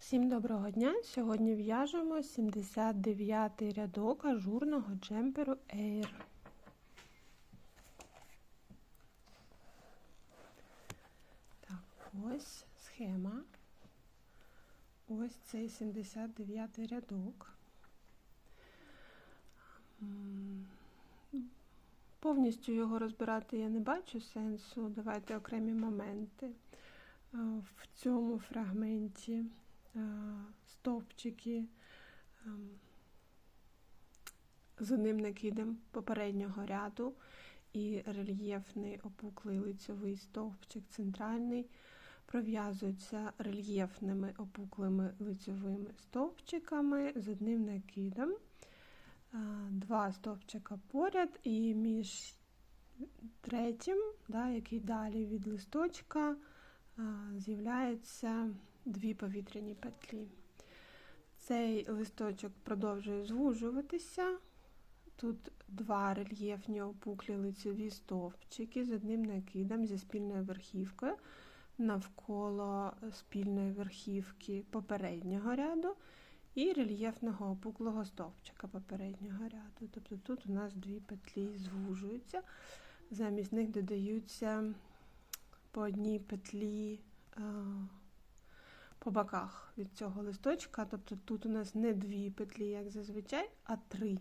Всім доброго дня! Сьогодні в'яжемо 79 рядок ажурного джемперу Air. Так, ось схема. Ось цей 79 рядок. Повністю його розбирати я не бачу сенсу. Давайте окремі моменти. Е, В цьому фрагменті стовпчики. Ем, з одним накидом попереднього ряду. І рельєфний опуклий лицьовий стовпчик центральний пров'язуються рельєфними опуклими лицьовими стовпчиками. З одним накидом. Е, Два стовпчика поряд, і між третім, да, який далі від листочка, е, з'являються дві повітряні петлі. Цей листочок продовжує звужуватися. Тут два рельєфні опуклі лицеві стовпчики з одним накидом зі спільною верхівкою навколо спільної верхівки попереднього ряду і рельєфного опуклого стовпчика попереднього ряду. Тобто тут у нас дві петлі звужуються, замість них додаються по одній петлі е, по боках від цього листочка. Тобто тут у нас не дві петлі, як зазвичай, а три.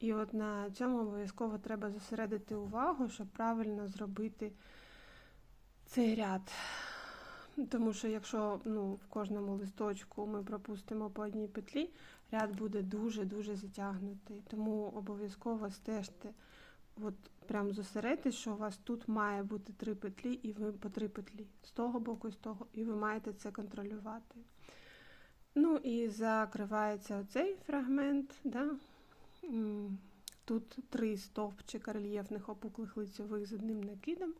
І от на цьому обов'язково треба зосередити увагу, щоб правильно зробити цей ряд. Тому що якщо ну, в кожному листочку ми пропустимо по одній петлі, ряд буде дуже-дуже затягнутий. Тому обов'язково стежте, от прям зосередьтесь, що у вас тут має бути три петлі, і ви по три петлі з того боку і з того, і ви маєте це контролювати. Ну і закривається оцей фрагмент. Да? Тут три стовпчика рельєфних опуклих лицьових з одним накидом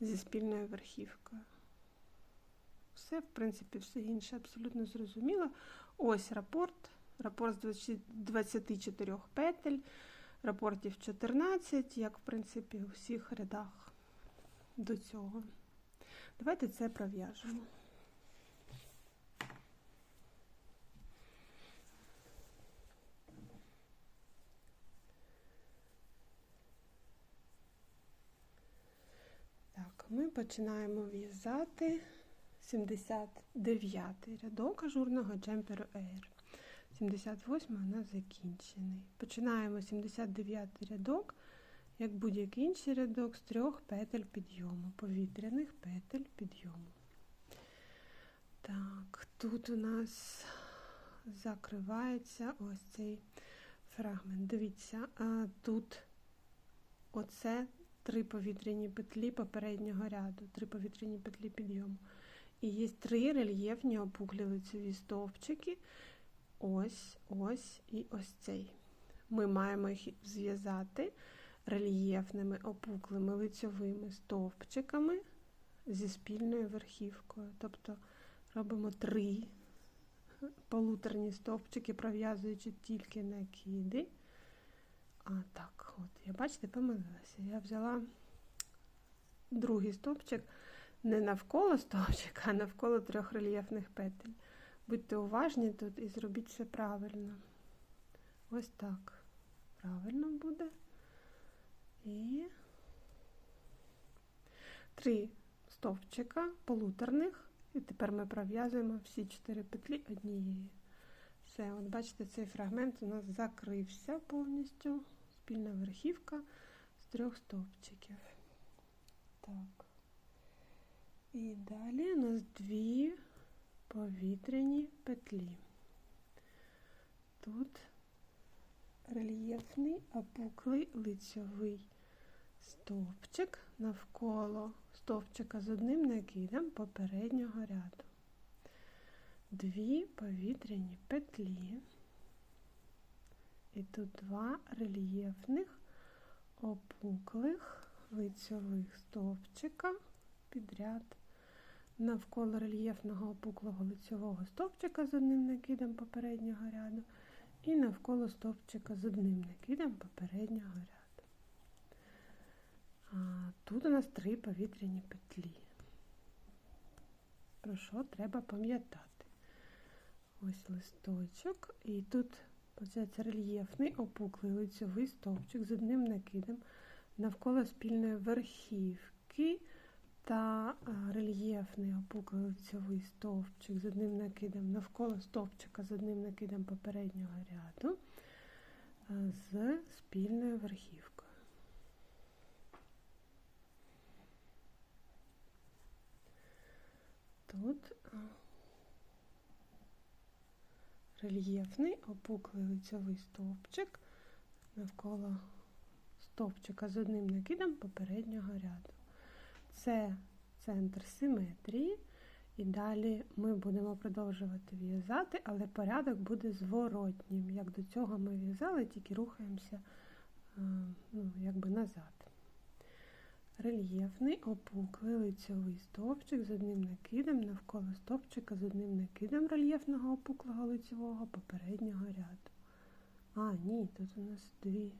зі спільною верхівкою. Все, в принципі, все інше абсолютно зрозуміло. Ось рапорт. Рапорт з 24 петель, рапортів 14, як, в принципі, у всіх рядах до цього. Давайте це пров'яжемо. Так, ми починаємо в'язати 79 рядок ажурного джемперу Air. 78 у нас закінчений. Починаємо 79 рядок, як будь-який інший рядок, з трьох петель підйому, повітряних петель підйому. Так, тут у нас закривається ось цей фрагмент. Дивіться, а тут оце три повітряні петлі попереднього ряду, три повітряні петлі підйому. І є три рельєфні опуклі лицеві стовпчики. Ось, ось і ось цей. Ми маємо їх зв'язати рельєфними опуклими лицьовими стовпчиками зі спільною верхівкою. Тобто робимо три полуторні стовпчики, пров'язуючи тільки накиди. А так, от, я бачите, помилилася. Я взяла другий стовпчик не навколо стовпчика, а навколо трьох рельєфних петель. Будьте уважні тут і зробіть все правильно. Ось так. Правильно буде. І три стовпчика полуторних. І тепер ми пров'язуємо всі чотири петлі однією. Все, от бачите, цей фрагмент у нас закрився повністю. Спільна верхівка з трьох стовпчиків. Так. І далі у нас дві повітряні петлі. Тут рельєфний опуклий лицьовий стовпчик навколо стовпчика з одним накидом попереднього ряду. Дві повітряні петлі. І тут два рельєфних опуклих лицьових стовпчика підряд навколо рельєфного опуклого лицьового стовпчика з одним накидом попереднього ряду і навколо стовпчика з одним накидом попереднього ряду. А Тут у нас три повітряні петлі. Про що треба пам'ятати? Ось листочок. І тут виходить, рельєфний опуклий лицьовий стовпчик з одним накидом навколо спільної верхівки та рельєфний опуклий лицьовий стовпчик з одним накидом навколо стовпчика з одним накидом попереднього ряду з спільною верхівкою. Тут рельєфний опуклий лицьовий стовпчик навколо стовпчика з одним накидом попереднього ряду. Це центр симетрії, і далі ми будемо продовжувати в'язати, але порядок буде зворотнім. Як до цього ми в'язали, тільки рухаємося ну, якби назад. Рельєфний опуклий лицьовий стовпчик з одним накидом навколо стовпчика з одним накидом рельєфного опуклого лицьового попереднього ряду. А, ні, тут у нас дві.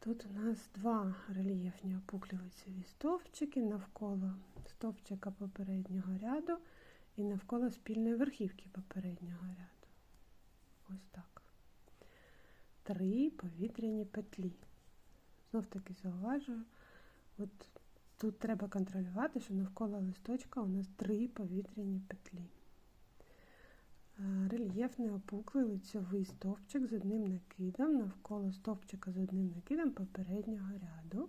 Тут у нас два рельєфні опуклі лицеві стовпчики навколо стовпчика попереднього ряду і навколо спільної верхівки попереднього ряду. Ось так. Три повітряні петлі. Знов таки зауважую, от тут треба контролювати, що навколо листочка у нас три повітряні петлі. Рельєфний опуклий лицьовий стовпчик з одним накидом навколо стовпчика з одним накидом попереднього ряду.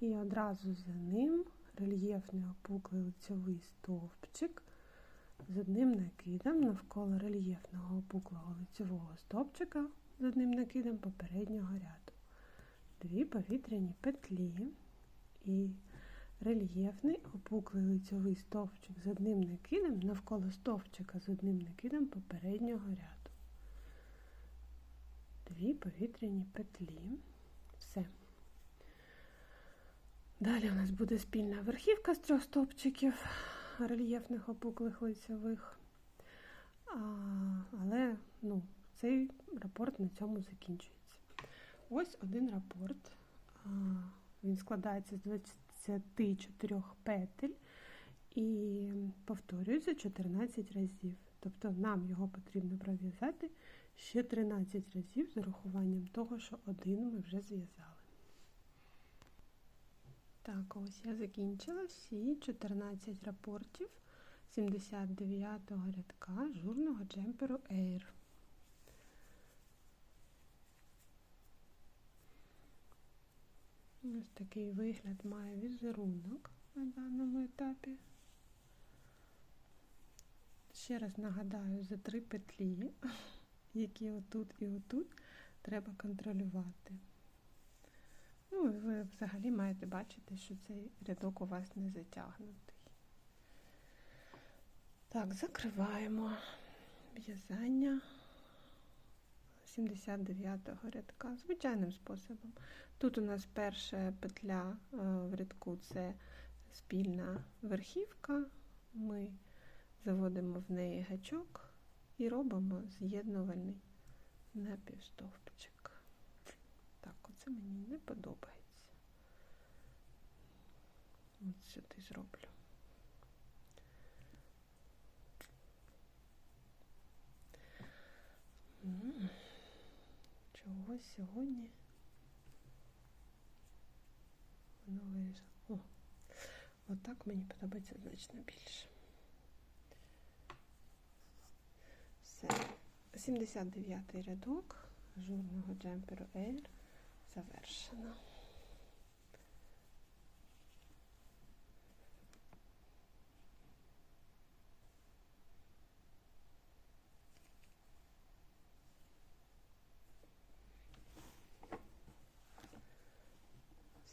І одразу за ним рельєфний опуклий лицьовий стовпчик з одним накидом навколо рельєфного опуклого лицьового стовпчика з одним накидом попереднього ряду. Дві повітряні петлі і рельєфний опуклий лицьовий стовпчик з одним накидом навколо стовпчика з одним накидом попереднього ряду. Дві повітряні петлі. Все. Далі у нас буде спільна верхівка з трьох стовпчиків рельєфних опуклих лицьових. А, але ну, цей рапорт на цьому закінчується. Ось один рапорт. Він складається з 24 петель і повторюється 14 разів. Тобто нам його потрібно пров'язати ще 13 разів з урахуванням того, що один ми вже зв'язали. Так, ось я закінчила всі 14 рапортів 79-го рядка журного джемперу Air. Ось такий вигляд має візерунок на даному етапі. Ще раз нагадаю за три петлі, які отут і отут треба контролювати. Ну, і ви взагалі маєте бачити, що цей рядок у вас не затягнутий. Так, закриваємо в'язання 79-го рядка звичайним способом. Тут у нас перша петля е, в рядку це спільна верхівка. Ми заводимо в неї гачок і робимо з'єднувальний напівстовпчик. Так, оце мені не подобається. Ось сюди зроблю. Чого сьогодні? Воно вирішило. О, отак мені подобається значно більше. Все. 79-й рядок журного джемперу Air завершено.